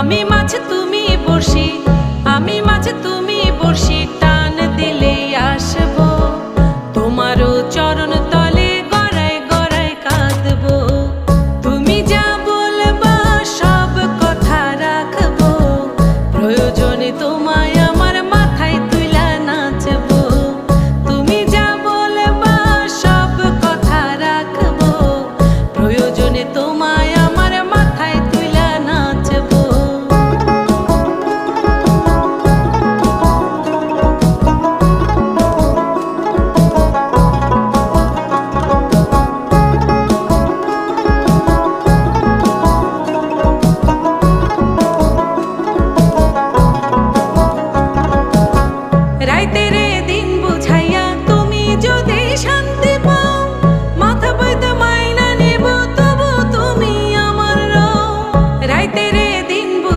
আমি মাছ তুমি বসি আমি মাছ তুমি বসি টান দিলে আসব। তোমারও চরণ তলে গড়ায় গড়ায় কাঁদব। তুমি যা বলবা সব কথা রাখব। প্রয়োজনে তোমায়